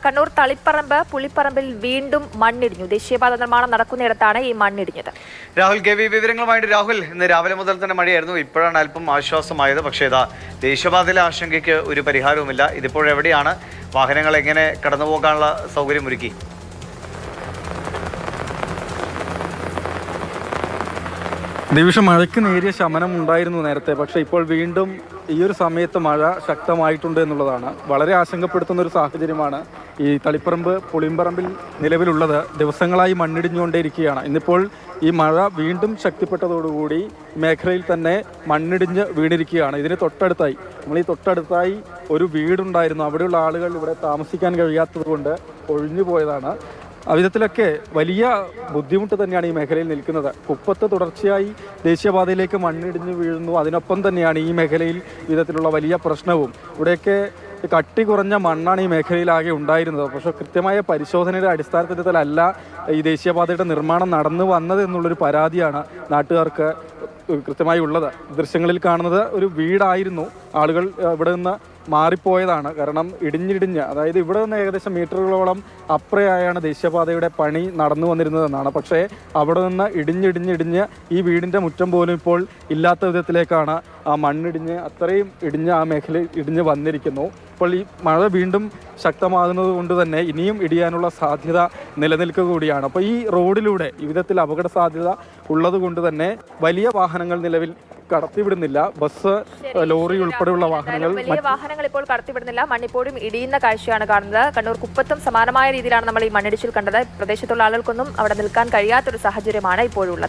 കണ്ണൂർ തളിപ്പറമ്പ് പുളിപ്പറമ്പിൽ വീണ്ടും മണ്ണിടിഞ്ഞു. ദേശീയപാത നിർമ്മാണം നടക്കുന്നിടത്താണ് ഈ മണ്ണിടിഞ്ഞത്. രാഹുൽ കെ വി വിവരങ്ങളുമായിട്ട് രാഹുൽ ഇന്ന് രാവിലെ മുതൽ തന്നെ മഴയായിരുന്നു. ഇപ്പോഴാണ് അല്പം ആശ്വാസമായത്. പക്ഷേ ഇതാ ദേശീയപാതയിലെ ആശങ്കയ്ക്ക് ഒരു പരിഹാരവുമില്ല. ഇതിപ്പോഴെവിടെയാണ് വാഹനങ്ങൾ എങ്ങനെ കടന്നു പോകാനുള്ള സൗകര്യം ഒരുക്കി? നിമിഷം മഴയ്ക്ക് നേരിയ ശമനം ഉണ്ടായിരുന്നു നേരത്തെ. പക്ഷേ ഇപ്പോൾ വീണ്ടും ഈ ഒരു സമയത്ത് മഴ ശക്തമായിട്ടുണ്ട് എന്നുള്ളതാണ്. വളരെ ആശങ്കപ്പെടുത്തുന്ന ഒരു സാഹചര്യമാണ് ഈ തളിപ്പറമ്പ് പുളിമ്പറമ്പിൽ നിലവിലുള്ളത്. ദിവസങ്ങളായി മണ്ണിടിഞ്ഞുകൊണ്ടേയിരിക്കുകയാണ്. ഇന്നിപ്പോൾ ഈ മഴ വീണ്ടും ശക്തിപ്പെട്ടതോടുകൂടി മേഖലയിൽ തന്നെ മണ്ണിടിഞ്ഞ് വീണിരിക്കുകയാണ്. ഇതിന് തൊട്ടടുത്തായി നമ്മൾ ഈ തൊട്ടടുത്തായി ഒരു വീടുണ്ടായിരുന്നു. അവിടെയുള്ള ആളുകൾ ഇവിടെ താമസിക്കാൻ കഴിയാത്തത് കൊണ്ട് ഒഴിഞ്ഞു പോയതാണ് വിധത്തിലൊക്കെ വലിയ ബുദ്ധിമുട്ട് തന്നെയാണ് ഈ മേഖലയിൽ നിൽക്കുന്നത്. കുപ്പത്ത് തുടർച്ചയായി ദേശീയപാതയിലേക്ക് മണ്ണിടിഞ്ഞ് വീഴുന്നു. അതിനൊപ്പം തന്നെയാണ് ഈ മേഖലയിൽ വിധത്തിലുള്ള വലിയ പ്രശ്നവും. ഇവിടെയൊക്കെ കട്ടി കുറഞ്ഞ മണ്ണാണ് ഈ മേഖലയിലാകെ ഉണ്ടായിരുന്നത്. പക്ഷേ കൃത്യമായ പരിശോധനയുടെ അടിസ്ഥാനത്തിലല്ല ഈ ദേശീയപാതയുടെ നിർമ്മാണം നടന്നു വന്നത് എന്നുള്ളൊരു പരാതിയാണ് നാട്ടുകാർക്ക് കൃത്യമായി ഉള്ളത്. ദൃശ്യങ്ങളിൽ കാണുന്നത് ഒരു വീടായിരുന്നു. ആളുകൾ ഇവിടെ നിന്ന് മാറിപ്പോയതാണ്. കാരണം ഇടിഞ്ഞിടിഞ്ഞ് അതായത് ഇവിടെ നിന്ന് ഏകദേശം മീറ്ററുകളോളം അപ്രയായാണ് ദേശീയപാതയുടെ പണി നടന്നു വന്നിരുന്നതെന്നാണ്. പക്ഷേ അവിടെ നിന്ന് ഇടിഞ്ഞിടിഞ്ഞിടിഞ്ഞ് ഈ വീടിന്റെ മുറ്റം പോലും ഇപ്പോൾ ഇല്ലാത്ത വിധത്തിലേക്കാണ് ആ മണ്ണിടിഞ്ഞ് അത്രയും ഇടിഞ്ഞ് ആ മേഖല ഇടിഞ്ഞ് വന്നിരിക്കുന്നു. ഇപ്പോൾ ഈ മഴ വീണ്ടും ശക്തമാകുന്നത് കൊണ്ട് തന്നെ ഇനിയും ഇടിയാനുള്ള സാധ്യത നിലനിൽക്കുക കൂടിയാണ്. അപ്പോൾ ഈ റോഡിലൂടെ വിധത്തിൽ അപകട സാധ്യത ഉള്ളത് കൊണ്ട് തന്നെ വലിയ വാഹനങ്ങൾ നിലവിൽ കടത്തിവിടുന്നില്ല. ബസ് ലോറി ഉൾപ്പെടെയുള്ള വാഹനങ്ങൾ വലിയ വാഹനങ്ങൾ ഇപ്പോൾ കടത്തിവിടുന്നില്ല. മണ്ണിപ്പോഴും ഇടിയുന്ന കാഴ്ചയാണ് കാണുന്നത്. കണ്ണൂർ കുപ്പത്തും സമാനമായ രീതിയിലാണ് നമ്മൾ ഈ മണ്ണിടിച്ചിൽ കണ്ടത്. പ്രദേശത്തുള്ള ആളുകൾക്കൊന്നും അവിടെ നിൽക്കാൻ കഴിയാത്തൊരു സാഹചര്യമാണ് ഇപ്പോഴുള്ളത്.